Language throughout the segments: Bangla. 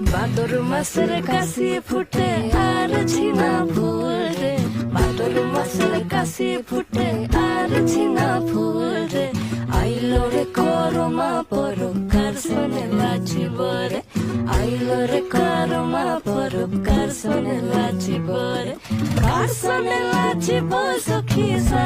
বাদর মাসের কাশি ফুটে, আর ছিনা ফুল রে। বাদর মাসের কাশি ফুটে, আর ছিনা ফুল রে। আইলো রে করমা পরকার শোনে লাচিব রে। আইলো রে করমা পরকার শোনে লাচিব রে। কার শোনে লাচিব সখী সারি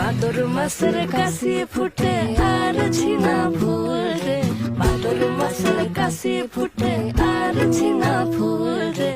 বাদর মাসের কাশি ফুটে, আর ছিনা ফুল রে। বাদর মাসের কাশি ফুটে, আর ছিনা ফুল রে।